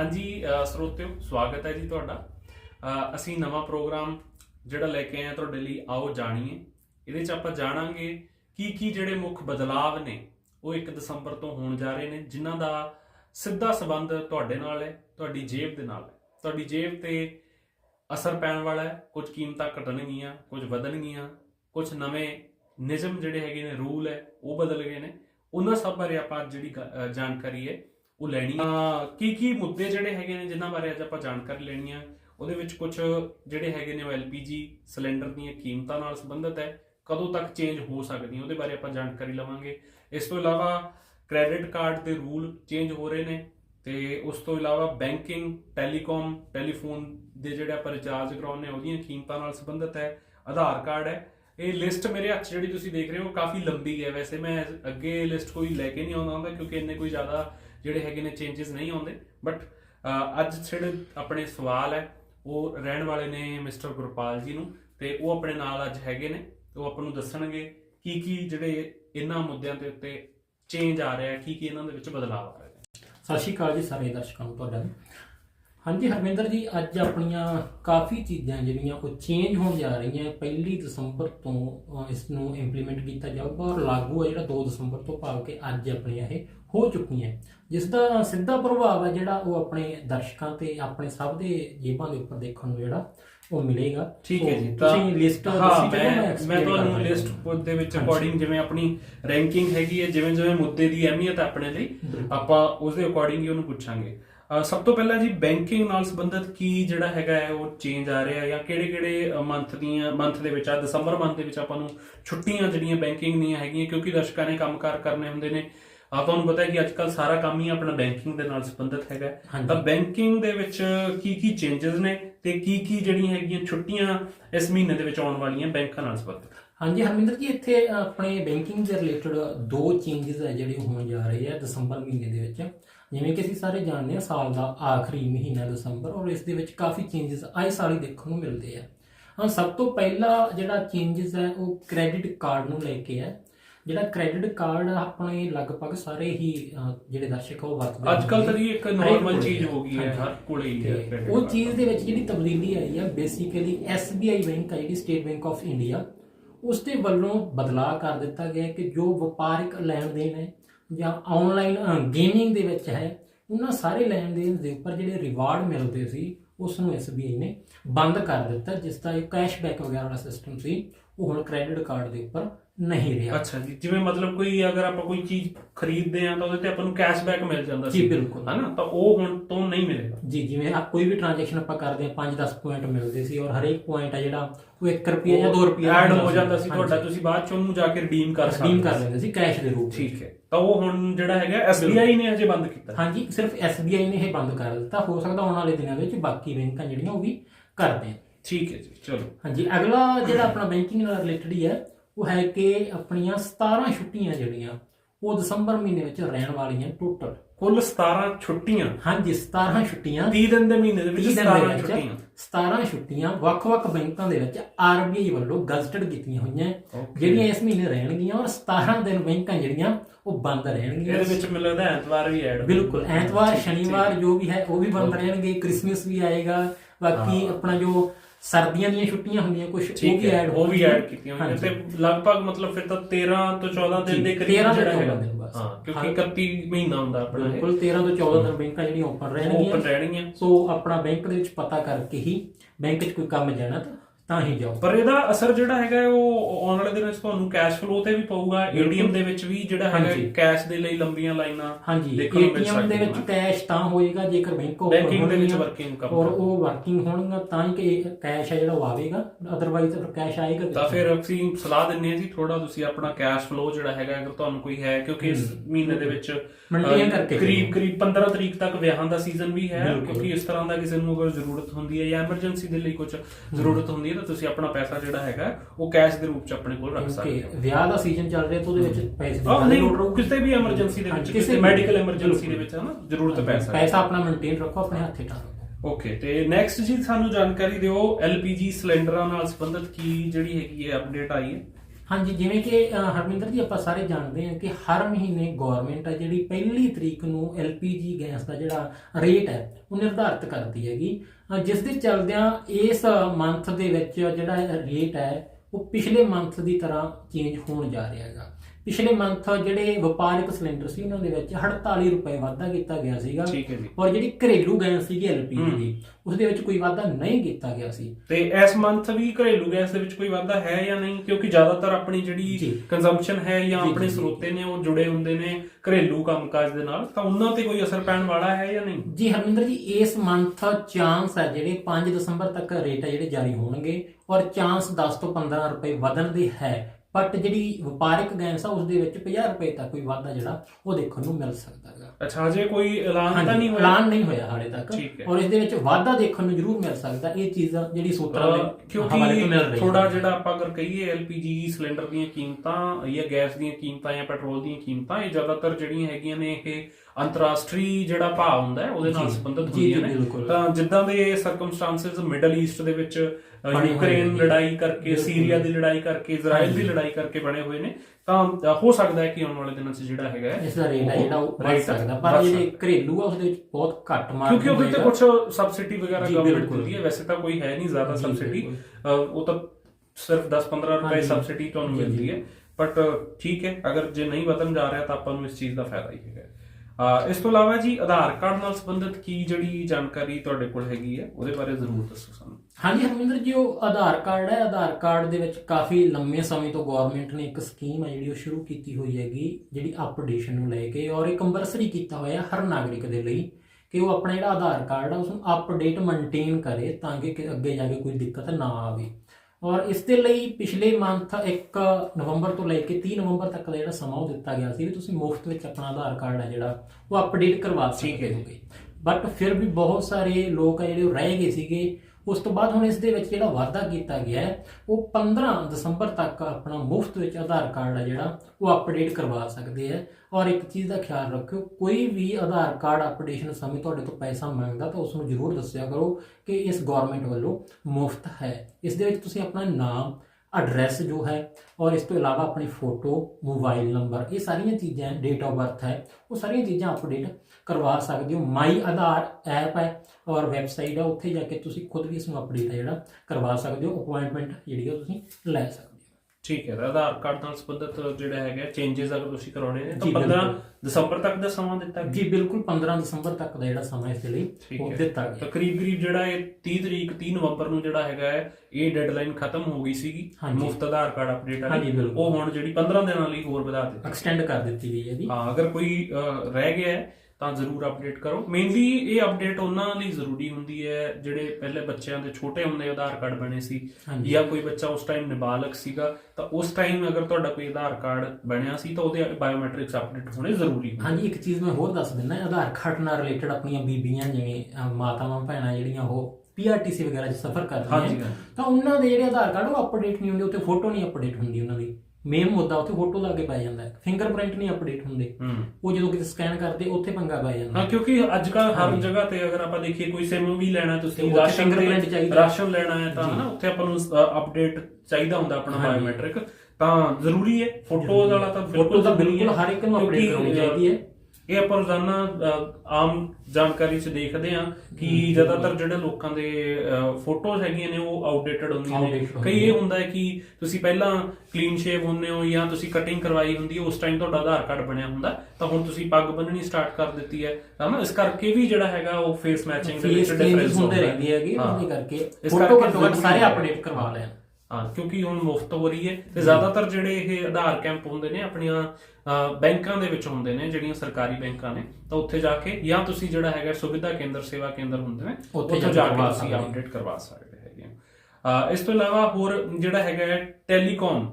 ਹਾਂਜੀ ਸਰੋਤਿਓ, ਸਵਾਗਤ ਹੈ ਜੀ ਤੁਹਾਡਾ। ਅਸੀਂ ਨਵਾਂ ਪ੍ਰੋਗਰਾਮ ਜਿਹੜਾ ਲੈ ਕੇ ਆਏ ਹਾਂ ਤੁਹਾਡੇ ਲਈ, ਆਓ ਜਾਣੀਏ। ਇਹਦੇ 'ਚ ਆਪਾਂ ਜਾਣਾਂਗੇ ਕੀ ਕੀ ਜਿਹੜੇ ਮੁੱਖ ਬਦਲਾਵ ਨੇ, ਉਹ 1 ਦਸੰਬਰ ਤੋਂ ਹੋਣ ਜਾ ਰਹੇ ਨੇ, ਜਿਨ੍ਹਾਂ ਦਾ ਸਿੱਧਾ ਸਬੰਧ ਤੁਹਾਡੇ ਨਾਲ ਹੈ, ਤੁਹਾਡੀ ਜੇਬ ਦੇ ਨਾਲ ਹੈ। ਤੁਹਾਡੀ ਜੇਬ ਤੇ ਅਸਰ ਪੈਣ ਵਾਲਾ ਹੈ, ਕੁਝ ਕੀਮਤਾਂ ਘਟਣਗੀਆਂ, ਕੁਝ ਵਧਣਗੀਆਂ, ਕੁਝ ਨਵੇਂ ਨਿਯਮ ਜਿਹੜੇ ਹੈਗੇ ਨੇ, ਰੂਲ ਹੈ, ਉਹ ਬਦਲ ਗਏ ਨੇ। ਉਹਨਾਂ ਸਭ ਬਾਰੇ ਆਪਾਂ ਜਿਹੜੀ ਗ- ਜਾਣਕਾਰੀ ਹੈ ਉਹ ਲੈਣੀ ਹੈ, ਕੀ ਕੀ ਮੁੱਦੇ ਜਿਹੜੇ ਹੈਗੇ ਨੇ ਜਿਨ੍ਹਾਂ ਬਾਰੇ ਅੱਜ ਆਪਾਂ ਜਾਣਕਾਰੀ ਲੈਣੀ ਹੈ ਉਹਦੇ ਵਿੱਚ ਕੁਝ ਜਿਹੜੇ ਹੈਗੇ ਨੇ ਉਹ ਐਲਪੀਜੀ ਸਿਲੰਡਰ ਦੀਆਂ ਕੀਮਤਾਂ ਨਾਲ ਸੰਬੰਧਿਤ ਹੈ, ਕਦੋਂ ਤੱਕ ਚੇਂਜ ਹੋ ਸਕਦੀਆਂ, ਉਹਦੇ ਬਾਰੇ ਆਪਾਂ ਜਾਣਕਾਰੀ ਲਵਾਂਗੇ। ਇਸ ਤੋਂ ਇਲਾਵਾ ਕ੍ਰੈਡਿਟ ਕਾਰਡ ਦੇ ਰੂਲ ਚੇਂਜ ਹੋ ਰਹੇ ਨੇ, ਤੇ ਉਸ ਤੋਂ ਇਲਾਵਾ ਬੈਂਕਿੰਗ ਟੈਲੀਕਾਮ ਟੈਲੀਫੋਨ ਦੇ ਜਿਹੜੇ ਆਪਾਂ ਰਿਚਾਰਜ ਕਰਾਉਂਦੇ ਹਾਂ, ਉਹਦੀਆਂ ਕੀਮਤਾਂ ਨਾਲ ਸੰਬੰਧਿਤ ਹੈ, ਆਧਾਰ ਕਾਰਡ ਹੈ। ਇਹ ਲਿਸਟ ਮੇਰੇ ਹੱਥ ਜਿਹੜੀ ਤੁਸੀਂ ਦੇਖ ਰਹੇ ਹੋ ਕਾਫੀ ਲੰਬੀ ਹੈ। ਵੈਸੇ ਮੈਂ ਅੱਗੇ ਲਿਸਟ ਕੋਈ ਲੈ ਕੇ ਨਹੀਂ ਆਉਂਦਾ ਹੁੰਦਾ, ਕਿਉਂਕਿ ਇੰਨੇ ਕੋਈ ਜ਼ਿਆਦਾ ਜਿਹੜੇ ਹੈਗੇ ਨੇ ਚੇਂजेस ਨਹੀਂ ਆਉਂਦੇ ਬਟ ਅੱਜ ਜਿਹੜੇ ਆਪਣੇ ਸਵਾਲ ਹੈ, ਉਹ ਰਹਿਣ ਵਾਲੇ ਨੇ ਮਿਸਟਰ ਗੁਰਪਾਲ ਜੀ ਨੂੰ, ਤੇ ਉਹ ਆਪਣੇ ਨਾਲ ਅੱਜ ਹੈਗੇ ਨੇ, ਉਹ ਆਪਾਂ ਨੂੰ ਦੱਸਣਗੇ ਕੀ ਕੀ ਜਿਹੜੇ ਇਹਨਾਂ ਮੁੱਦਿਆਂ ਦੇ ਉੱਤੇ ਚੇਂਜ ਆ ਰਿਹਾ ਹੈ ਕੀ ਕੀ ਇਹਨਾਂ ਦੇ ਵਿੱਚ ਬਦਲਾਅ ਆ ਰਿਹਾ। ਹੈ ਸਤਿ ਸ਼੍ਰੀ ਅਕਾਲ ਜੀ ਸਾਰੇ ਦਰਸ਼ਕਾਂ ਨੂੰ ਤੁਹਾਡਾ ਹਾਂਜੀ, ਹਰਮਿੰਦਰ ਜੀ, ਅੱਜ ਆਪਣੀਆਂ ਕਾਫੀ ਚੀਜ਼ਾਂ ਜਿਹੜੀਆਂ ਉਹ ਚੇਂਜ ਹੋਣ ਜਾ ਰਹੀਆਂ, ਪਹਿਲੀ ਦਸੰਬਰ ਤੋਂ ਇਸ ਨੂੰ ਇੰਪਲੀਮੈਂਟ ਕੀਤਾ ਜਾਊਗਾ ਔਰ ਲਾਗੂ ਹੈ ਜਿਹੜਾ 2 ਦਸੰਬਰ ਤੋਂ ਭਾਵ ਕਿ ਅੱਜ ਆਪਣੀਆਂ ਇਹ ਹੋ ਚੁੱਕੀਆਂ ਜਿਸ ਦਾ ਸਿੱਧਾ ਪ੍ਰਭਾਵ ਹੈ ਜਿਹੜਾ ਉਹ ਆਪਣੇ ਦਰਸ਼ਕਾਂ ਤੇ ਆਪਣੇ ਸਭ ਦੇ ਜੇਬਾਂ ਦੇ ਉੱਪਰ ਦੇਖਣ ਨੂੰ ਜਿਹੜਾ ਉਹ ਮਿਲੇਗਾ। ਠੀਕ ਹੈ ਜੀ ਤੁਸੀਂ ਲਿਸਟ ਹਾਂ ਮੈਂ ਮੈਂ ਤੁਹਾਨੂੰ ਲਿਸਟ ਦੇ ਵਿੱਚ ਅਕੋਰਡਿੰਗ ਜਿਵੇਂ ਆਪਣੀ ਰੈਂਕਿੰਗ ਹੈਗੀ ਹੈ ਜਿਵੇਂ ਜਿਵੇਂ ਮੁੱਦੇ ਦੀ ਅਹਿਮੀਅਤ ਆਪਣੇ ਲਈ ਆਪਾਂ ਉਸ ਦੇ ਅਕੋਰਡਿੰਗ ਹੀ ਉਹਨੂੰ ਪੁੱਛਾਂਗੇ। ਸਭ ਤੋਂ ਪਹਿਲਾਂ ਜੀ ਬੈਂਕਿੰਗ ਨਾਲ ਸੰਬੰਧਿਤ ਕੀ ਜਿਹੜਾ ਹੈਗਾ ਹੈ ਉਹ ਚੇਂਜ ਆ ਰਿਹਾ ਜਾਂ ਕਿਹੜੇ ਕਿਹੜੇ ਮੰਥ ਦੀਆਂ ਮੰਥ ਦੇ ਵਿੱਚ ਆ ਦਸੰਬਰ ਮੰਥ ਦੇ ਵਿੱਚ ਆਪਾਂ ਨੂੰ ਛੁੱਟੀਆਂ ਜਿਹੜੀਆਂ ਬੈਂਕਿੰਗ ਦੀਆਂ ਹੈਗੀਆਂ ਕਿਉਂਕਿ ਦਰਸ਼ਕਾਂ ਨੇ ਕੰਮਕਾਰ ਕਰਨੇ ਹੁੰਦੇ ਨੇ। ਆ ਤੁਹਾਨੂੰ ਪਤਾ ਹੈ ਕਿ ਅੱਜ ਕੱਲ ਸਾਰਾ ਕੰਮ ਹੀ ਆਪਣਾ ਬੈਂਕਿੰਗ ਦੇ ਨਾਲ ਸੰਬੰਧਿਤ ਹੈਗਾ। ਤਾਂ ਬੈਂਕਿੰਗ ਦੇ ਵਿੱਚ ਕੀ ਕੀ ਚੇਂजेस ਨੇ ਤੇ ਕੀ ਕੀ ਜਿਹੜੀਆਂ ਹੈਗੀਆਂ ਛੁੱਟੀਆਂ ਇਸ ਮਹੀਨੇ ਦੇ ਵਿੱਚ ਆਉਣ ਵਾਲੀਆਂ ਬੈਂਕਾਂ ਨਾਲ ਸੰਬੰਧਿਤ? ਹਾਂਜੀ ਹਰਮਿੰਦਰ ਜੀ ਇੱਥੇ ਆਪਣੇ ਬੈਂਕਿੰਗ ਦੇ ਰਿਲੇਟਡ ਦੋ ਚੇਂਜਸ ਹੈ ਜਿਹੜੇ ਹੋਣ ਜਾ ਰਹੇ ਆ ਦਸੰਬਰ ਮਹੀਨੇ ਦੇ ਵਿੱਚ। ਜਿਵੇਂ ਕਿ ਅਸੀਂ ਸਾਰੇ ਜਾਣਦੇ ਹਾਂ ਸਾਲ ਦਾ ਆਖਰੀ ਮਹੀਨਾ ਦਸੰਬਰ ਔਰ ਇਸ ਦੇ ਵਿੱਚ ਕਾਫੀ ਚੇਂਜਸ ਆਏ ਸਾਲ ਹੀ ਦੇਖਣ ਨੂੰ ਮਿਲਦੇ ਆ। ਹਾਂ ਸਭ ਤੋਂ ਪਹਿਲਾ ਜਿਹੜਾ ਚੇਂਜਸ ਹੈ ਉਹ ਕ੍ਰੈਡਿਟ ਕਾਰਡ ਨੂੰ ਲੈ ਕੇ ਹੈ। ਜਿਹੜਾ ਕ੍ਰੈਡਿਟ ਕਾਰਡ ਆਪਣੇ ਲਗਭਗ ਸਾਰੇ ਹੀ ਜਿਹੜੇ ਦਰਸ਼ਕ ਉਹ ਵਰਤਦੇ ਅੱਜ ਕੱਲ ਤਾਂ। ਜੀ ਇੱਕ ਨਾਰਮਲ ਚੀਜ਼ ਹੋ ਗਈ ਹੈ। ਹਰ ਕੋਲੇ ਹੀ ਹੈ ਉਹ। ਚੀਜ਼ ਦੇ ਵਿੱਚ ਜਿਹੜੀ ਤਬਦੀਲੀ ਆਈ ਆ ਬੇਸਿਕਲੀ SBI ਬੈਂਕ ਆ ਜਿਹੜੀ ਸਟੇਟ ਬੈਂਕ ਆਫ ਇੰਡੀਆ ਉਸ ਦੇ ਵੱਲੋਂ ਬਦਲਾਅ ਕਰ ਦਿੱਤਾ ਗਿਆ ਕਿ ਜੋ ਵਪਾਰਿਕ ਲੈਣ ਦੇਣ ਹੈ ਜਾਂ ਆਨਲਾਈਨ ਗੇਮਿੰਗ ਦੇ ਵਿੱਚ ਹੈ ਉਹਨਾਂ ਸਾਰੇ ਲੈਣ ਦੇਣ ਦੇ ਉੱਪਰ ਜਿਹੜੇ ਰਿਵਾਰਡ ਮਿਲਦੇ ਸੀ ਉਸ ਨੂੰ SBI ਨੇ ਬੰਦ ਕਰ ਦਿੱਤਾ ਜਿਸ ਦਾ ਇਹ ਕੈਸ਼ਬੈਕ ਵਗੈਰਾ ਦਾ ਸਿਸਟਮ ਸੀ ਉਹ ਹੁਣ ਕ੍ਰੈਡਿਟ ਕਾਰਡ ਦੇ ਉੱਪਰ ਨਹੀਂ ਰਿਹਾ। ਅੱਛਾ ਜੀ ਜਿਵੇਂ ਮਤਲਬ ਕੋਈ ਅਗਰ ਆਪਾਂ ਕੋਈ ਚੀਜ਼ ਖਰੀਦਦੇ ਆ ਤਾਂ ਉਹਦੇ ਤੇ ਆਪਾਂ ਨੂੰ ਕੈਸ਼ਬੈਕ ਮਿਲ ਜਾਂਦਾ ਜੀ ਬਿਲਕੁਲ। ਹਨਾ? ਤਾਂ ਉਹ ਹੁਣ ਤੋਂ ਨਹੀਂ ਮਿਲੇਗਾ। ਜੀ ਜਿਵੇਂ ਆ ਕੋਈ ਵੀ ਟ੍ਰਾਂਜੈਕਸ਼ਨ ਆਪਾਂ ਕਰਦੇ ਆ 5-10 ਪੁਆਇੰਟ ਮਿਲਦੇ ਸੀ ਔਰ ਹਰੇਕ ਪੁਆਇੰਟ ਆ ਜਿਹੜਾ ਉਹ 1 ਰੁਪਿਆ ਜਾਂ 2 ਰੁਪਿਆ ਐਡ ਹੋ ਜਾਂਦਾ ਸੀ ਤੁਹਾਡਾ ਤੁਸੀਂ ਬਾਅਦ ਚ ਉਹਨੂੰ ਜਾ ਕੇ ਰਿਡੀਮ ਕਰ ਸਕਦੇ ਰਿਡੀਮ ਕਰ ਲੈਂਦੇ ਸੀ ਕੈਸ਼ ਦੇ ਰੂਪ ਵਿੱਚ। ਠੀਕ ਹੈ। ਤਾਂ ਉਹ ਹੁਣ ਜਿਹੜਾ ਹੈਗਾ SBI ਨੇ ਅਜੇ ਬੰਦ ਕੀਤਾ। ਹਾਂਜੀ ਸਿਰਫ SBI ਨੇ ਇਹ ਬੰਦ ਕਰ ਦਿੱਤਾ। ਹੋ ਸਕਦਾ ਆਉਣ ਵਾਲੇ ਦਿਨਾਂ ਵਿੱਚ ਬਾਕੀ ਬੈਂਕਾਂ ਜਿਹੜੀਆਂ ਉਹ ਵੀ ਕਰ ਦੇਣ ਠੀਕ ਹੈ ਜੀ ਚਲੋ। ਹਾਂਜੀ ਅਗਲਾ ਜਿਹੜਾ ਆਪਣਾ ਬੈਂਕਿੰਗ ਨਾਲ ਰਿਲੇਟਡ ਹੀ ਹੈ ਉਹ ਹੈ ਕਿ ਆਪਣੀਆਂ 17 ਛੁੱਟੀਆਂ ਜਿਹੜੀਆਂ ਉਹ ਦਸੰਬਰ ਮਹੀਨੇ ਵਿੱਚ ਰਹਿਣ ਵਾਲੀਆਂ ਟੋਟਲ। ਕੁੱਲ 17 ਛੁੱਟੀਆਂ? ਹਾਂਜੀ 17 ਛੁੱਟੀਆਂ। 30 ਦਿਨ ਦੇ ਮਹੀਨੇ ਦੇ ਵਿੱਚ 30 ਦਿਨ ਦੇ 17 ਵਿੱਚ ਛੁੱਟੀਆਂ। 17 ਛੁੱਟੀਆਂ ਵੱਖ-ਵੱਖ ਬੈਂਕਾਂ ਦੇ ਵਿੱਚ RBI ਵੱਲੋਂ ਗਜ਼ਟਡ ਕੀਤੀਆਂ ਹੋਈਆਂ. ਜਿਹੜੀਆਂ ਇਸ ਮਹੀਨੇ ਰਹਿਣਗੀਆਂ ਔਰ 17 ਦਿਨ ਬੈਂਕਾਂ ਜਿਹੜੀਆਂ ਉਹ ਬੰਦ ਰਹਿਣਗੀਆਂ। ਇਹਦੇ ਵਿੱਚ ਮੈਨੂੰ ਲੱਗਦਾ ਐਤਵਾਰ ਵੀ ਐਡ ਬਿਲਕੁਲ ਐਤਵਾਰ ਸ਼ਨੀਵਾਰ ਜੋ ਵੀ ਹੈ ਉਹ ਵੀ ਬੰਦ ਰਹਿਣਗੇ ਕ੍ਰਿਸਮਸ ਵੀ ਆਏਗਾ। ਬਾਕੀ ਆਪਣਾ ਜੋ ਸਰਦੀਆਂ ਦੀਆਂ ਛੁੱਟੀਆਂ ਹੁੰਦੀਆਂ ਕੁਝ ਉਹ ਵੀ ਐਡ ਉਹ ਵੀ ਐਡ ਕੀਤੀਆਂ ਹੋਈਆਂ ਤੇ ਲਗਭਗ ਮਤਲਬ ਫਿਰ ਤਾਂ 13 ਤੋਂ 14 ਦਿਨ ਦੇ ਕਰੀਬ 13 ਤੋਂ ਜਿਹੜਾ 14 ਹੈਗਾ। ਦਿਨ ਬਸ। ਹਾਂ ਕਿਉਂਕਿ 31 ਮਹੀਨਾ ਹੁੰਦਾ ਆਪਣਾ ਬਿਲਕੁਲ 13 ਤੋਂ 14 ਦਿਨ ਬੈਂਕਾਂ ਜਿਹੜੀਆਂ ਓਪਨ ਓਪਨ ਰਹਿਣਗੀਆਂ। ਰਹਿਣਗੀਆਂ। ਸੋ ਆਪਣਾ ਬੈਂਕ ਦੇ ਵਿੱਚ ਪਤਾ ਕਰਕੇ ਹੀ ਬੈਂਕ 'ਚ ਕੋਈ ਕੰਮ ਜਾਣਾ ਤਾਂ ਤਾਂ ਹੀ ਜਾਓ। ਪਰ ਇਹਦਾ ਅਸਰ ਜਿਹੜਾ ਹੈਗਾ ਉਹ ਆਉਣ ਵਾਲੇ ਦਿਨਾਂ ਵਿੱਚ ਤੁਹਾਨੂੰ ਕੈਸ਼ ਫਲੋ ਤੇ ਵੀ ਪਊਗਾ। ਏਟੀਐਮ ਦੇ ਵਿੱਚ ਵੀ ਜਿਹੜਾ ਹੈਗਾ। ਕੈਸ਼ ਦੇ ਲਈ ਲੰਬੀਆਂ ਲਾਈਨਾਂ ਹਾਂਜੀ। ਏਟੀਐਮ ਦੇ ਵਿੱਚ ਕੈਸ਼ ਤਾਂ ਹੋਏਗਾ ਜੇਕਰ ਬੈਂਕ ਓਪਨ ਬੈਂਕਿੰਗ ਦੇ ਵਿੱਚ ਵਰਕਿੰਗ ਕੰਮ ਔਰ ਉਹ ਵਰਕਿੰਗ ਹੋਣਗਾ ਤਾਂ ਹੀ ਕਿ ਕੈਸ਼ ਹੈ ਜਿਹੜਾ ਉਹ ਆਵੇਗਾ। ਅਦਰਵਾਈਜ਼ ਫਿਰ ਕੈਸ਼ ਆਏਗਾ ਤਾਂ? ਫਿਰ ਅਸੀਂ ਸਲਾਹ ਦਿੰਨੇ ਹਾਂ ਜੀ ਥੋੜਾ ਤੁਸੀਂ ਆਪਣਾ ਕੈਸ਼ ਫਲੋ ਜਿਹੜਾ ਹੈਗਾ ਅਗਰ ਤੁਹਾਨੂੰ ਕੋਈ ਹੈ ਕਿਉਂਕਿ ਇਸ ਮਹੀਨੇ ਦੇ ਵਿੱਚ ਕਰੀਬ ਕਰੀਬ 15 ਤਰੀਕ ਤੱਕ ਵਿਆਹਾਂ ਦਾ ਸੀਜ਼ਨ ਵੀ ਹੈ। ਕਿਉਂਕਿ ਇਸ ਤਰ੍ਹਾਂ ਦਾ ਕਿਸੇ ਨੂੰ ਅਗਰ ਜ਼ਰੂਰਤ ਹੁੰਦੀ ਹੈ ਜਾਂ ਐਮਰਜੈਂਸੀ ਦੇ ਲਈ ਕੁਝ ਜ਼ਰੂਰਤ ਹੁੰਦੀ ਹੈ ਤਾਂ ਤੁਸੀਂ ਆਪਣਾ ਪੈਸਾ ਜਿਹੜਾ ਹੈਗਾ ਉਹ ਕੈਸ਼ ਦੇ ਰੂਪ ਚ ਆਪਣੇ ਕੋਲ ਰੱਖ ਸਕਦੇ ਹੋ। ਵਿਆਹ ਦਾ ਸੀਜ਼ਨ ਚੱਲ ਰਿਹਾ ਤਾਂ ਉਹਦੇ ਵਿੱਚ ਪੈਸੇ ਦੀ ਜ਼ਿਆਦਾ ਲੋੜ ਰਹੂਗੀ। ਕਿਸੇ ਵੀ ਐਮਰਜੈਂਸੀ ਦੇ ਵਿੱਚ ਕਿਸੇ। ਮੈਡੀਕਲ ਐਮਰਜੈਂਸੀ ਦੇ ਵਿੱਚ ਹਨਾ ਜ਼ਰੂਰਤ ਪੈਸਾ ਪੈਸਾ ਆਪਣਾ ਮੇਨਟੇਨ ਰੱਖੋ ਆਪਣੇ ਹੱਥੇ ਟਾਰੋ ਓਕੇ ਤੇ ਨੈਕਸਟ ਜੀ ਸਾਨੂੰ ਜਾਣਕਾਰੀ ਦਿਓ ਐਲਪੀਜੀ ਸਿਲੰਡਰਾਂ ਨਾਲ ਸੰਬੰਧਿਤ ਕੀ ਜਿਹੜੀ ਹੈਗੀ ਹੈ ਅਪਡੇਟ ਆਈ ਹੈ? ਹਾਂਜੀ, ਜਿਵੇਂ ਕਿ ਹਰਮਿੰਦਰ ਜੀ, ਆਪਾਂ ਸਾਰੇ ਜਾਣਦੇ ਹਾਂ ਕਿ ਹਰ ਮਹੀਨੇ ਗਵਰਨਮੈਂਟ ਹੈ ਜਿਹੜੀ ਪਹਿਲੀ ਤਰੀਕ ਨੂੰ LPG ਗੈਸ ਦਾ ਜਿਹੜਾ ਰੇਟ ਹੈ, ਉਹ ਨਿਰਧਾਰਿਤ ਕਰਦੀ ਹੈਗੀ। ਜਿਸ ਦੇ ਚੱਲਦਿਆਂ ਇਸ ਮੰਥ ਦੇ ਵਿੱਚ ਜਿਹੜਾ ਰੇਟ ਹੈ, ਉਹ ਪਿਛਲੇ ਮੰਥ ਦੀ ਤਰ੍ਹਾਂ ਚੇਂਜ ਹੋਣ ਜਾ ਰਿਹਾ ਹੈਗਾ। ਪਿਛਲੇ ਮੰਥ ਜਿਹੜੇ ਵਪਾਰਿਕ ਸਿਲੰਡਰ ਸੀ ਉਹਨਾਂ ਦੇ ਵਿੱਚ 48 ਰੁਪਏ ਵਾਧਾ ਕੀਤਾ ਗਿਆ ਸੀਗਾ। ਠੀਕ ਹੈ ਜੀ। ਔਰ ਜਿਹੜੀ ਘਰੇਲੂ ਗੈਸ ਸੀਗੀ ਹਮ। ਦੀ ਉਸ ਦੇ ਵਿੱਚ ਕੋਈ ਵਾਧਾ ਨਹੀਂ ਕੀਤਾ ਗਿਆ ਸੀ। ਤੇ ਇਸ ਮੰਥ ਵੀ ਘਰੇਲੂ ਗੈਸ ਦੇ ਵਿੱਚ ਕੋਈ ਵਾਧਾ ਹੈ ਜਾਂ ਨਹੀਂ? ਕਿਉਂਕਿ ਜ਼ਿਆਦਾਤਰ ਆਪਣੀ ਜਿਹੜੀ। ਕੰਜ਼ੰਪਸ਼ਨ ਹੈ ਜਾਂ ਆਪਣੇ। ਸਰੋਤੇ ਨੇ ਉਹ ਜੁੜੇ ਹੁੰਦੇ ਨੇ ਘਰੇਲੂ ਕੰਮਕਾਜ ਦੇ ਨਾਲ। ਤਾਂ ਉਹਨਾਂ ਤੇ ਕੋਈ ਅਸਰ ਪੈਣ ਵਾਲਾ ਹੈ ਜਾਂ ਨਹੀਂ? ਜੀ ਹਰਮਿੰਦਰ ਜੀ ਇਸ ਮੰਥ ਚਾਂਸ ਹੈ ਜਿਹੜੇ 5 ਦਸੰਬਰ ਤੱਕ ਰੇਟ ਹੈ ਜਿਹੜੇ ਜਾਰੀ ਹੋਣਗੇ ਔਰ ਚਾਂਸ 10 ਤੋਂ 15 ਰੁਪਏ ਵਧਣ ਦੇ ਹੈ। ਬਟ ਜਿਹੜੀ ਵਪਾਰਿਕ ਗੈਸ ਆ ਉਸ ਦੇ ਵਿੱਚ 50 ਰੁਪਏ ਤੱਕ ਕੋਈ ਵਾਧਾ ਜਿਹੜਾ ਉਹ ਦੇਖਣ ਨੂੰ ਮਿਲ ਸਕਦਾ ਹੈਗਾ। ਅੱਛਾ ਹਜੇ ਕੋਈ ਐਲਾਨ ਤਾਂ ਨਹੀਂ ਹੋਇਆ ਐਲਾਨ ਨਹੀਂ ਹੋਇਆ ਹਾਲੇ ਤੱਕ। ਔਰ ਇਸ ਦੇ ਵਿੱਚ ਵਾਧਾ ਦੇਖਣ ਨੂੰ ਜ਼ਰੂਰ ਮਿਲ ਸਕਦਾ ਇਹ ਚੀਜ਼ ਜਿਹੜੀ ਸੂਤਰਾਂ ਦੇ ਕਿਉਂਕਿ ਥੋੜਾ। ਜਿਹੜਾ ਆਪਾਂ ਅਗਰ ਕਹੀਏ LPG ਸਿਲੰਡਰ ਦੀਆਂ ਕੀਮਤਾਂ ਜਾਂ ਗੈਸ ਦੀਆਂ ਕੀਮਤਾਂ ਜਾਂ ਪੈਟਰੋਲ ਦੀਆਂ ਕੀਮਤਾਂ ਇਹ ਜ਼ਿਆਦਾਤਰ ਜਿਹੜੀਆਂ ਹੈਗੀਆਂ ਨੇ ਇਹ ਅੰਤਰਰਾਸ਼ਟਰੀ ਜਿਹੜਾ ਭਾਅ ਹੁੰਦਾ ਹੈ ਉਹਦੇ ਨਾਲ ਸੰਬੰਧਿਤ ਹੁੰਦੀਆਂ ਨੇ। ਤਾਂ ਜਿੱਦਾਂ ਦੇ ਸਰਕਮਸਟੈਂਸਸ ਮਿਡਲ ਈਸਟ ਦੇ ਵਿੱਚ ਯੂਕਰੇਨ। ਲੜਾਈ ਕਰਕੇ। ਸੀਰੀਆ ਦੀ ਲੜਾਈ ਕਰਕੇ ਇਜ਼ਰਾਈਲ ਦੀ। ਲੜਾਈ ਕਰਕੇ ਬਣੇ ਹੋਏ ਨੇ ਤਾਂ ਹੋ ਸਕਦਾ ਹੈ ਕਿ ਆਉਣ ਵਾਲੇ ਦਿਨਾਂ 'ਚ ਜਿਹੜਾ ਹੈਗਾ ਹੈ, ਇਸ ਦਾ ਰੇਟ ਹੈ ਜਿਹੜਾ ਉਹ ਵੱਧ rate ਸਕਦਾ ਵੱਧ ਪਰ ਜਿਹੜੇ ਸਕਦਾ। ਘਰੇਲੂ ਆ ਉਸ ਦੇ ਵਿੱਚ ਬਹੁਤ ਘੱਟ ਮਾਰ ਕਿਉਂਕਿ ਉਹਦੇ ਤੇ ਕੁਝ ਸਬਸਿਡੀ ਵਗੈਰਾ ਜੀ, ਗਵਰਨਮੈਂਟ ਬਿਲਕੁਲ। ਦਿੰਦੀ ਹੈ ਵੈਸੇ ਤਾਂ ਕੋਈ ਹੈ ਨਹੀਂ ਜ਼ਿਆਦਾ ਸਬਸਿਡੀ। ਉਹ ਤਾਂ ਸਿਰਫ 10-15 ਰੁਪਏ ਹਾਂਜੀ। ਸਬਸਿਡੀ ਤੁਹਾਨੂੰ ਜੀ। ਮਿਲਦੀ ਹੈ ਬਟ ਠੀਕ ਹੈ ਅਗਰ ਜੇ ਨਹੀਂ ਵਧਣ ਜਾ ਰਿਹਾ ਤਾਂ ਆਪਾਂ ਨੂੰ ਇਸ ਚੀਜ਼ ਦਾ ਫਾਇਦਾ ਹੀ ਹੈਗਾ ਅਹ, ਇਸ ਤੋਂ ਇਲਾਵਾ ਜੀ ਆਧਾਰ ਕਾਰਡ ਨਾਲ ਸੰਬੰਧਿਤ ਕੀ ਜਿਹੜੀ ਜਾਣਕਾਰੀ ਤੁਹਾਡੇ ਕੋਲ ਹੈਗੀ ਹੈ ਉਹਦੇ ਬਾਰੇ ਜ਼ਰੂਰ ਦੱਸੋ ਸਾਨੂੰ ਹਾਂਜੀ ਹਰਮਿੰਦਰ ਜੀ ਉਹ ਆਧਾਰ ਕਾਰਡ ਹੈ। ਆਧਾਰ ਕਾਰਡ ਦੇ ਵਿੱਚ ਕਾਫੀ ਲੰਮੇ ਸਮੇਂ ਤੋਂ ਗਵਰਨਮੈਂਟ ਨੇ ਇੱਕ ਸਕੀਮ ਹੈ ਜਿਹੜੀ ਉਹ ਸ਼ੁਰੂ ਕੀਤੀ ਹੋਈ ਹੈਗੀ ਜਿਹੜੀ ਅਪਡੇਸ਼ਨ ਨੂੰ ਲੈ ਕੇ ਔਰ ਇਹ ਕੰਪਲਸਰੀ ਕੀਤਾ ਹੋਇਆ ਹਰ ਨਾਗਰਿਕ ਦੇ ਲਈ ਕਿ ਉਹ ਆਪਣਾ ਜਿਹੜਾ ਆਧਾਰ ਕਾਰਡ ਆ ਉਸ ਨੂੰ ਅਪਡੇਟ ਮੇਨਟੇਨ ਕਰੇ ਤਾਂ ਕਿ ਅੱਗੇ ਜਾ ਕੇ ਕੋਈ ਦਿੱਕਤ ਨਾ ਆਵੇ। ਔਰ ਇਸ ਦੇ ਲਈ ਪਿਛਲੇ ਮੰਥ 1 ਨਵੰਬਰ ਤੋਂ ਲੈ ਕੇ 30 ਨਵੰਬਰ ਤੱਕ ਦਾ ਜਿਹੜਾ ਸਮਾਂ ਉਹ ਦਿੱਤਾ ਗਿਆ ਸੀ ਵੀ ਤੁਸੀਂ ਮੁਫਤ ਵਿੱਚ ਆਪਣਾ ਆਧਾਰ ਕਾਰਡ ਹੈ ਜਿਹੜਾ ਉਹ ਅਪਡੇਟ ਕਰਵਾ ਹੈ ਸਕਦੇ। ਹੋਗੇ। ਬਟ ਫਿਰ ਵੀ ਬਹੁਤ ਸਾਰੇ ਲੋਕ ਆ ਜਿਹੜੇ ਉਹ ਰਹਿ ਗਏ ਸੀਗੇ। ਉਸ ਤੋਂ ਬਾਅਦ ਹੁਣ ਇਸ ਦੇ ਵਿੱਚ ਜਿਹੜਾ ਵਾਅਦਾ ਕੀਤਾ ਗਿਆ ਹੈ, ਉਹ 15 ਦਸੰਬਰ ਤੱਕ ਆਪਣਾ ਮੁਫਤ ਵਿੱਚ ਆਧਾਰ ਕਾਰਡ ਹੈ ਜਿਹੜਾ, ਉਹ ਅਪਡੇਟ ਕਰਵਾ ਸਕਦੇ ਆ ਔਰ ਇੱਕ ਚੀਜ਼ ਦਾ ਖਿਆਲ ਰੱਖਿਓ, ਕੋਈ ਵੀ ਆਧਾਰ ਕਾਰਡ ਅਪਡੇਸ਼ਨ ਸਮੇਂ ਤੁਹਾਡੇ ਤੋਂ ਪੈਸਾ ਮੰਗਦਾ ਤਾਂ ਉਸ ਨੂੰ ਜ਼ਰੂਰ ਦੱਸਿਆ ਕਰੋ ਕਿ ਇਸ ਗਵਰਨਮੈਂਟ ਵੱਲੋਂ ਮੁਫਤ ਹੈ। ਇਸ ਦੇ ਵਿੱਚ ਤੁਸੀਂ ਆਪਣਾ ਨਾਮ ਐਡਰੈਸ ਜੋ ਹੈ ਔਰ ਇਸ ਤੋਂ ਇਲਾਵਾ ਆਪਣੀ ਫੋਟੋ ਮੋਬਾਈਲ ਨੰਬਰ ਇਹ ਸਾਰੀਆਂ ਚੀਜ਼ਾਂ ਡੇਟ ਆਫ ਬਰਥ ਹੈ, ਉਹ ਸਾਰੀਆਂ ਚੀਜ਼ਾਂ ਅਪਡੇਟ ਕਰਵਾ ਸਕਦੇ ਹੋ। ਮਾਈ ਆਧਾਰ ਐਪ ਹੈ ਔਰ ਵੈਬਸਾਈਟ ਹੈ, ਉੱਥੇ ਜਾ ਕੇ ਤੁਸੀਂ ਖੁਦ ਵੀ ਇਸ ਨੂੰ ਅਪਡੇਟ ਹੈ ਜਿਹੜਾ ਕਰਵਾ ਸਕਦੇ ਹੋ ਅਪਾਇੰਟਮੈਂਟ ਜਿਹੜੀ ਹੈ ਤੁਸੀਂ ਲੈ ਸਕਦੇ ਹੋ। ਠੀਕ ਹੈ ਆਧਾਰ ਕਾਰਡ ਨਾਲ ਸੰਬੰਧਿਤ ਜਿਹੜਾ ਹੈਗਾ ਚੇਂਜਸ ਅਗਰ ਤੁਸੀਂ ਕਰਾਉਣੇ ਨੇ ਤਾਂ ਜੀ, 15 ਬਿਲਕੁਲ। ਦਸੰਬਰ ਤੱਕ ਦਾ ਸਮਾਂ ਦਿੱਤਾ ਜੀ ਬਿਲਕੁਲ 15 ਦਸੰਬਰ ਤੱਕ ਦਾ ਜਿਹੜਾ ਸਮਾਂ ਇਸ ਦੇ ਲਈ ਉਹ। ਦਿੱਤਾ ਗਿਆ ਤਕਰੀਬ ਕਰੀਬ ਜਿਹੜਾ ਇਹ 30 ਤਰੀਕ 30 ਨਵੰਬਰ ਨੂੰ ਜਿਹੜਾ ਹੈਗਾ ਹੈ ਇਹ ਡੈਡਲਾਈਨ ਖਤਮ ਹੋ ਗਈ ਸੀਗੀ। ਮੁਫਤ ਆਧਾਰ ਕਾਰਡ ਅਪਡੇਟ ਵਾਲੀ। ਉਹ ਹੁਣ ਜਿਹੜੀ 15 ਦਿਨਾਂ ਲਈ ਹੋਰ ਵਧਾ ਦਿੱਤੀ ਐਕਸਟੈਂਡ ਕਰ ਦਿੱਤੀ ਗਈ ਹੈ ਜੀ ਹਾਂ ਅਗਰ ਕੋਈ ਰਹਿ ਗਿਆ ਹੈ ਤਾਂ ਜ਼ਰੂਰ ਅਪਡੇਟ ਕਰੋ। ਮੇਨਲੀ ਇਹ ਅਪਡੇਟ ਉਹਨਾਂ ਲਈ ਜ਼ਰੂਰੀ ਹੁੰਦੀ ਹੈ ਜਿਹੜੇ ਪਹਿਲੇ ਬੱਚਿਆਂ ਦੇ ਛੋਟੇ ਹੁੰਦੇ ਆਧਾਰ ਕਾਰਡ ਬਣੇ ਸੀ ਜਾਂ ਕੋਈ ਬੱਚਾ ਉਸ ਟਾਈਮ ਨਾਬਾਲਗ ਸੀਗਾ ਤਾਂ ਉਸ ਟਾਈਮ ਅਗਰ ਤੁਹਾਡਾ ਕੋਈ ਆਧਾਰ ਕਾਰਡ ਬਣਿਆ ਸੀ ਤਾਂ ਉਹਦੇ ਬਾਇਓਮੈਟ੍ਰਿਕਸ ਅਪਡੇਟ ਹੋਣੇ ਜ਼ਰੂਰੀ ਹੁੰਦੇ ਹਾਂਜੀ ਇੱਕ ਚੀਜ਼ ਮੈਂ ਹੋਰ ਦੱਸ ਦਿੰਦਾ ਆਧਾਰ ਕਾਰਡ ਨਾਲ ਰਿਲੇਟਡ ਆਪਣੀਆਂ ਬੀਬੀਆਂ ਜਿਵੇਂ ਮਾਤਾਵਾਂ ਭੈਣਾਂ ਜਿਹੜੀਆਂ ਉਹ ਪੀਆਰਟੀਸੀ ਵਗੈਰਾ 'ਚ ਸਫ਼ਰ ਕਰਦੀਆਂ। ਤਾਂ ਉਹਨਾਂ ਦੇ ਜਿਹੜੇ ਆਧਾਰ ਕਾਰਡ ਉਹ ਅਪਡੇਟ ਨਹੀਂ ਹੁੰਦੇ ਉੱਤੇ ਫੋਟੋ ਨਹੀਂ ਅਪਡੇਟ ਹੁੰਦੀ ਉਹਨਾਂ ਦੀ। ਮੇਨ ਮੁੱਦਾ ਉੱਥੇ ਫੋਟੋ ਲਾ ਕੇ ਪੈ ਜਾਂਦਾ ਹੈ ਫਿੰਗਰਪ੍ਰਿੰਟ ਨਹੀਂ ਅਪਡੇਟ ਹੁੰਦੇ ਉਹ ਜਦੋਂ ਕਿਤੇ ਸਕੈਨ ਕਰਦੇ ਉੱਥੇ ਪੰਗਾ ਪੈ ਜਾਂਦਾ ਹਾਂ ਕਿਉਂਕਿ ਅੱਜ ਕੱਲ ਹਰ। ਜਗ੍ਹਾ ਤੇ ਅਗਰ ਆਪਾਂ ਦੇਖੀਏ ਕੋਈ ਸਿਮ ਵੀ ਲੈਣਾ ਤੁਸੀਂ ਰਾਸ਼ਨ ਦੇ ਚਾਹੀਦਾ। ਰਾਸ਼ਨ ਲੈਣਾ ਹੈ ਤਾਂ। ਹਨਾ ਉੱਥੇ ਆਪਾਂ ਨੂੰ ਅਪਡੇਟ ਚਾਹੀਦਾ ਹੁੰਦਾ ਆਪਣਾ। ਬਾਇਓਮੈਟ੍ਰਿਕ ਤਾਂ ਜ਼ਰੂਰੀ ਹੈ ਫੋਟੋ ਵਾਲਾ। ਤਾਂ ਫੋਟੋ ਤਾਂ ਬਿਲਕੁਲ। ਹਰ ਇੱਕ ਨੂੰ ਅਪਡੇਟ ਕਰਾਉਣੀ ਚਾਹੀਦੀ ਹੈ ਇਹ ਆਪਾਂ ਰੋਜ਼ਾਨਾ ਅਹ, ਆਮ ਜਾਣਕਾਰੀ 'ਚ ਦੇਖਦੇ ਹਾਂ ਕਿ ਜ਼ਿਆਦਾਤਰ ਜਿਹੜੇ ਲੋਕਾਂ ਦੇ ਫੋਟੋਜ਼ ਹੈਗੀਆਂ ਨੇ ਉਹ ਆਊਟਡੇਟਡ ਹੁੰਦੀਆਂ ਨੇ। Outdated ਕਈ ਇਹ ਹੁੰਦਾ ਹੈ ਕਿ ਤੁਸੀਂ ਪਹਿਲਾਂ ਕਲੀਨ ਸ਼ੇਵ ਹੁੰਦੇ ਹੋ ਜਾਂ ਤੁਸੀਂ ਕਟਿੰਗ ਕਰਵਾਈ ਹੁੰਦੀ ਹੈ ਉਸ ਟਾਈਮ ਤੁਹਾਡਾ ਆਧਾਰ ਕਾਰਡ ਬਣਿਆ ਹੁੰਦਾ ਤਾਂ ਹੁਣ ਤੁਸੀਂ ਪੱਗ ਬੰਨਣੀ ਸਟਾਰਟ ਕਰ ਦਿੱਤੀ ਹੈ। ਤਾਂ ਨਾ ਇਸ ਕਰਕੇ ਵੀ ਜਿਹੜਾ ਹੈਗਾ ਉਹ ਫੇਸ ਮੈਚਿੰਗ ਦੇ ਵਿੱਚ ਫੇਸ ਡਿਫਰੈਂਸ ਚੇਂਜਸ ਹੁੰਦੇ ਹੁੰਦਾ ਰਹਿੰਦੀ ਹੈਗੀ। ਉਹਦੇ ਕਰਕੇ ਇਸ ਫੋਟੋ ਕਰਕੇ ਘੱਟੋ ਘੱਟ ਸਾਰੇ ਹੈ। ਅਪਡੇਟ ਕਰਵਾ ਲੈਣ ਹਾਂ ਕਿਉਂਕਿ ਹੁਣ ਮੁਫਤ ਹੋ ਰਹੀ ਹੈ ਤੇ ਜ਼ਿਆਦਾਤਰ ਜਿਹੜੇ ਇਹ ਆਧਾਰ ਕੈਂਪ ਹੁੰਦੇ ਨੇ ਆਪਣੀਆਂ ਬੈਂਕਾਂ ਦੇ ਵਿੱਚ ਹੁੰਦੇ ਨੇ ਜਿਹੜੀਆਂ ਸਰਕਾਰੀ ਬੈਂਕਾਂ ਨੇ ਤਾਂ ਉੱਥੇ ਜਾ ਕੇ ਜਾਂ ਤੁਸੀਂ ਜਿਹੜਾ ਹੈਗਾ ਸੁਵਿਧਾ ਕੇਂਦਰ ਸੇਵਾ ਕੇਂਦਰ ਹੁੰਦੇ ਨੇ ਉੱਥੇ ਜਾ ਕੇ ਤੁਸੀਂ। ਅਪਡੇਟ ਕਰਵਾ ਸਕਦੇ ਹੈਗੇ ਇਸ ਤੋਂ ਇਲਾਵਾ ਹੋਰ ਜਿਹੜਾ ਹੈਗਾ ਟੈਲੀਕਾਮ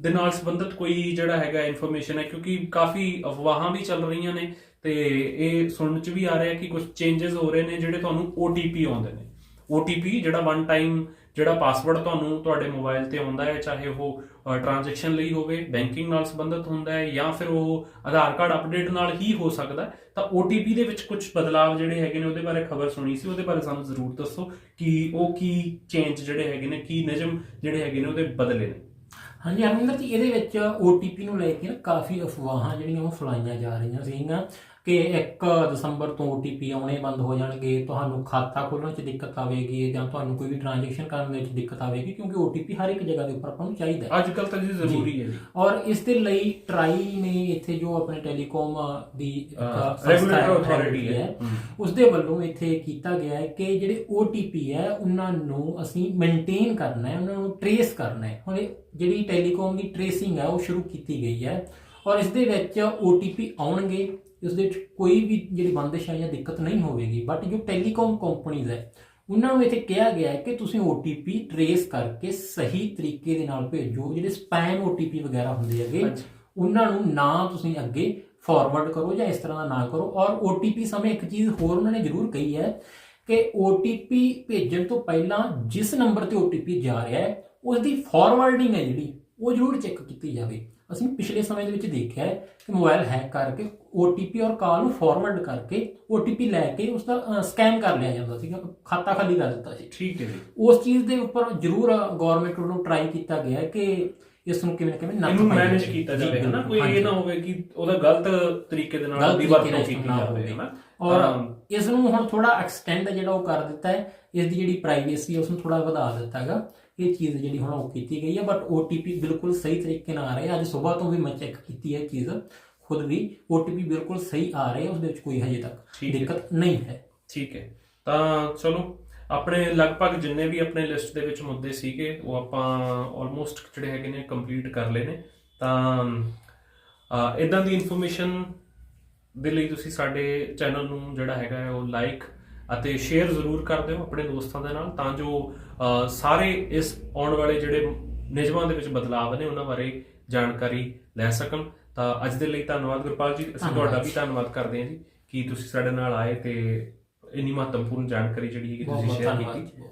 ਦੇ ਨਾਲ ਸੰਬੰਧਿਤ ਕੋਈ ਜਿਹੜਾ ਹੈਗਾ ਇਨਫੋਰਮੇਸ਼ਨ ਹੈ ਕਿਉਂਕਿ ਕਾਫੀ ਅਫਵਾਹਾਂ ਵੀ ਚੱਲ ਰਹੀਆਂ ਨੇ ਤੇ ਇਹ ਸੁਣਨ ਚ ਵੀ ਆ ਰਿਹਾ ਕਿ ਕੁਝ ਚੇਂਜਸ ਹੋ ਰਹੇ ਨੇ ਜਿਹੜੇ ਤੁਹਾਨੂੰ OTP ਆਉਂਦੇ ਨੇ। OTP ਜਿਹੜਾ ਵਨ ਟਾਈਮ ਜਿਹੜਾ ਪਾਸਵਰਡ ਤੁਹਾਨੂੰ ਤੁਹਾਡੇ ਮੋਬਾਈਲ ਤੇ ਆਉਂਦਾ ਹੈ, ਚਾਹੇ ਉਹ ਟ੍ਰਾਂਜੈਕਸ਼ਨ ਲਈ ਹੋਵੇ ਬੈਂਕਿੰਗ ਨਾਲ ਸੰਬੰਧਿਤ ਹੁੰਦਾ ਹੈ ਜਾਂ ਫਿਰ ਉਹ ਆਧਾਰ ਕਾਰਡ ਅਪਡੇਟ ਨਾਲ ਹੀ ਹੋ ਸਕਦਾ ਹੈ। ਤਾਂ OTP ਦੇ ਵਿੱਚ ਕੁਝ ਬਦਲਾਅ ਜਿਹੜੇ ਹੈਗੇ ਨੇ ਉਹਦੇ ਬਾਰੇ ਖਬਰ ਸੁਣੀ ਸੀ, ਉਹਦੇ ਬਾਰੇ ਸਾਨੂੰ ਜ਼ਰੂਰ ਦੱਸੋ ਕਿ ਉਹ ਕੀ ਚੇਂਜ ਜਿਹੜੇ ਹੈਗੇ ਨੇ, ਕੀ ਨਿਯਮ ਜਿਹੜੇ ਹੈਗੇ ਨੇ ਉਹਦੇ ਬਦਲੇ ਨੇ ਹਾਂਜੀ ਹਰਮਿੰਦਰ ਜੀ, ਇਹਦੇ ਵਿੱਚ OTP ਨੂੰ ਲੈ ਕੇ ਨਾ ਕਾਫੀ ਅਫਵਾਹਾਂ ਜਿਹੜੀਆਂ ਉਹ ਫੈਲਾਈਆਂ ਜਾ ਰਹੀਆਂ ਸੀਗੀਆਂ ਕਿ 1 ਦਸੰਬਰ ਤੋਂ OTP ਆਉਣੇ ਬੰਦ ਹੋ ਜਾਣਗੇ ਤੁਹਾਨੂੰ ਖਾਤਾ ਖੋਲ੍ਹਣ 'ਚ ਦਿੱਕਤ ਆਵੇਗੀ ਜਾਂ ਤੁਹਾਨੂੰ ਕੋਈ ਵੀ ਟ੍ਰਾਂਜੈਕਸ਼ਨ ਕਰਨ ਦੇ ਵਿੱਚ ਦਿੱਕਤ ਆਵੇਗੀ ਕਿਉਂਕਿ OTP ਹਰ ਇੱਕ ਜਗ੍ਹਾ ਦੇ ਉੱਪਰ ਆਪਾਂ ਨੂੰ ਚਾਹੀਦਾ ਹੈ। ਅੱਜ ਕੱਲ ਤਾਂ ਜੀ ਜ਼ਰੂਰੀ ਹੈ ਔਰ ਇਸ ਦੇ ਲਈ ਟਰਾਈ ਨੇ ਇੱਥੇ ਜੋ ਆਪਣੇ ਟੈਲੀਕਾਮ ਦੀ ਰੈਗੂਲੇਟਰ ਅਥਾਰਟੀ ਹੈ ਉਸ ਦੇ ਵੱਲੋਂ ਇੱਥੇ ਕੀਤਾ ਗਿਆ ਹੈ ਕਿ ਜਿਹੜੇ OTP ਹੈ ਉਹਨਾਂ ਨੂੰ ਅਸੀਂ ਮੇਨਟੇਨ ਕਰਨਾ ਹੈ ਉਹਨਾਂ ਨੂੰ ਟਰੇਸ ਕਰਨਾ ਹੈ। ਹੁਣ ਇਹ ਜਿਹੜੀ ਟੈਲੀਕਾਮ ਦੀ ਟਰੇਸਿੰਗ ਹੈ ਉਹ ਸ਼ੁਰੂ ਕੀਤੀ ਗਈ ਹੈ। ਔਰ ਇਸ ਦੇ ਵਿੱਚ OTP ਆਉਣਗੇ ਇਸ ਦੇ ਵਿੱਚ ਕੋਈ ਵੀ ਜਿਹੜੀ ਬੰਦਿਸ਼ ਹੈ ਜਾਂ ਦਿੱਕਤ ਨਹੀਂ ਹੋਵੇਗੀ ਬਟ ਜੋ ਟੈਲੀਕਾਮ ਕੰਪਨੀਆਂ ਹੈ ਉਹਨਾਂ ਨੂੰ ਇੱਥੇ ਕਿਹਾ ਗਿਆ ਹੈ ਕਿ ਤੁਸੀਂ OTP ਟਰੇਸ ਕਰਕੇ ਸਹੀ ਤਰੀਕੇ ਦੇ ਨਾਲ ਭੇਜੋ ਜਿਹੜੇ ਸਪੈਮ OTP ਵਗੈਰਾ ਹੁੰਦੇ ਹੈਗੇ। ਉਹਨਾਂ ਨੂੰ ਨਾ ਤੁਸੀਂ ਅੱਗੇ ਫਾਰਵਰਡ ਕਰੋ ਜਾਂ ਇਸ ਤਰ੍ਹਾਂ ਦਾ ਨਾ ਕਰੋ ਔਰ OTP ਸਮੇਂ ਇੱਕ ਚੀਜ਼ ਹੋਰ ਉਹਨਾਂ ਨੇ ਜ਼ਰੂਰ ਕਹੀ ਹੈ ਕਿ OTP ਭੇਜਣ ਤੋਂ ਪਹਿਲਾਂ ਜਿਸ ਨੰਬਰ ਤੇ OTP ਜਾ ਰਿਹਾ ਹੈ ਉਸ ਦੀ ਫਾਰਵਰਡਿੰਗ ਹੈ ਜਿਹੜੀ ਉਹ ਜ਼ਰੂਰ ਚੈੱਕ ਕੀਤੀ ਜਾਵੇ ਅਸੀਂ ਪਿਛਲੇ ਸਮੇਂ ਦੇ ਵਿੱਚ ਦੇਖਿਆ ਹੈ ਕਿ ਮੋਬਾਈਲ ਹੈਕ ਕਰਕੇ OTP ਔਰ ਕਾਲ ਨੂੰ ਫਾਰਵਰਡ ਕਰਕੇ OTP ਲੈ ਕੇ ਉਸ ਦਾ ਸਕੈਨ ਕਰ ਲਿਆ ਜਾਂਦਾ ਸੀਗਾ ਖਾਤਾ ਖਾਲੀ ਕਰ ਦਿੱਤਾ ਸੀ ਠੀਕ ਹੈ ਉਸ ਚੀਜ਼ ਦੇ ਉੱਪਰ ਜ਼ਰੂਰ ਗਵਰਨਮੈਂਟ ਵੱਲੋਂ ਟਰਾਈ ਕੀਤਾ ਗਿਆ ਹੈ ਕਿ ਇਸ ਨੂੰ ਕਿਵੇਂ ਨਾ ਕਿਵੇਂ ਨੱਥ ਇਹਨੂੰ ਮੈਨੇਜ। ਕੀਤਾ ਜਾਵੇ ਹਨਾ ਬਿਲਕੁਲ, ਕੋਈ। ਇਹ ਨਾ ਹੋਵੇ ਕਿ ਉਹਦਾ ਗਲਤ ਤਰੀਕੇ ਦੇ ਨਾਲ ਤਰੀਕੇ ਵਰਤੋਂ ਕੀਤੀ ਨਾ ਜਾਵੇ ਹੋਵੇ। ਹਨਾ ਔਰ ਇਸ ਨੂੰ ਹੁਣ ਥੋੜਾ ਐਕਸਟੈਂਡ ਜਿਹੜਾ ਉਹ ਕਰ ਦਿੱਤਾ ਹੈ ਇਸ ਦੀ ਜਿਹੜੀ ਪ੍ਰਾਈਵੇਸੀ ਹੈ ਉਸ ਨੂੰ ਥੋੜਾ ਵਧਾ ਦਿੱਤਾ ਹੈਗਾ ਇਹ ਚੀਜ਼ ਜਿਹੜੀ ਹੁਣ ਉਹ ਕੀਤੀ ਗਈ ਹੈ ਬਟ OTP ਬਿਲਕੁਲ ਸਹੀ ਤਰੀਕੇ ਨਾਲ ਆ ਰਿਹਾ ਅੱਜ ਸਵੇਰ ਤੋਂ ਵੀ ਮੈਂ ਚੈੱਕ ਕੀਤੀ ਹੈ ਇਹ ਚੀਜ਼ ਖੁਦ ਵੀ OTP ਬਿਲਕੁਲ ਸਹੀ ਆ ਰਿਹਾ ਉਸ ਦੇ ਵਿੱਚ ਕੋਈ ਹਜੇ ਤੱਕ ਹੈ। ਦਿੱਕਤ ਨਹੀਂ ਹੈ। ਠੀਕ ਹੈ। ਤਾਂ ਚਲੋ ਆਪਣੇ ਲਗਭਗ ਜਿੰਨੇ ਵੀ ਆਪਣੇ ਲਿਸਟ ਦੇ ਵਿੱਚ ਮੁੱਦੇ ਸੀਗੇ ਉਹ ਆਪਾਂ ਆਲਮੋਸਟ ਜਿਹੜੇ ਹੈਗੇ ਨੇ ਕੰਪਲੀਟ ਕਰ ਲਏ ਨੇ। ਤਾਂ ਇਦਾਂ ਦੀ ਇਨਫੋਰਮੇਸ਼ਨ ਦੇ ਲਈ ਤੁਸੀਂ ਸਾਡੇ ਚੈਨਲ ਨੂੰ ਜਿਹੜਾ ਹੈਗਾ ਹੈ ਉਹ ਲਾਈਕ ਅਤੇ ਸ਼ੇਅਰ ਜ਼ਰੂਰ ਕਰ ਦਿਓ ਆਪਣੇ ਦੋਸਤਾਂ ਦੇ ਨਾਲ ਤਾਂ ਜੋ ਸਾਰੇ ਇਸ ਆਉਣ ਵਾਲੇ ਜਿਹੜੇ ਨਿਯਮਾਂ ਦੇ ਵਿੱਚ ਬਦਲਾਅ ਨੇ ਉਹਨਾਂ ਬਾਰੇ ਜਾਣਕਾਰੀ ਲੈ ਸਕਣ ਤਾਂ ਅੱਜ ਦੇ ਲਈ ਧੰਨਵਾਦ ਗੁਰਪਾਲ ਜੀ ਅਸੀਂ ਤੁਹਾਡਾ ਵੀ ਧੰਨਵਾਦ ਕਰਦੇ ਹਾਂ ਜੀ ਕਿ ਤੁਸੀਂ ਸਾਡੇ ਨਾਲ ਆਏ ਤੇ ਇੰਨੀ ਮਹੱਤਵਪੂਰਨ ਜਾਣਕਾਰੀ ਜਿਹੜੀ ਹੈਗੀ ਬਹੁਤ ਤੁਸੀਂ ਸ਼ੇਅਰ ਕੀਤੀ।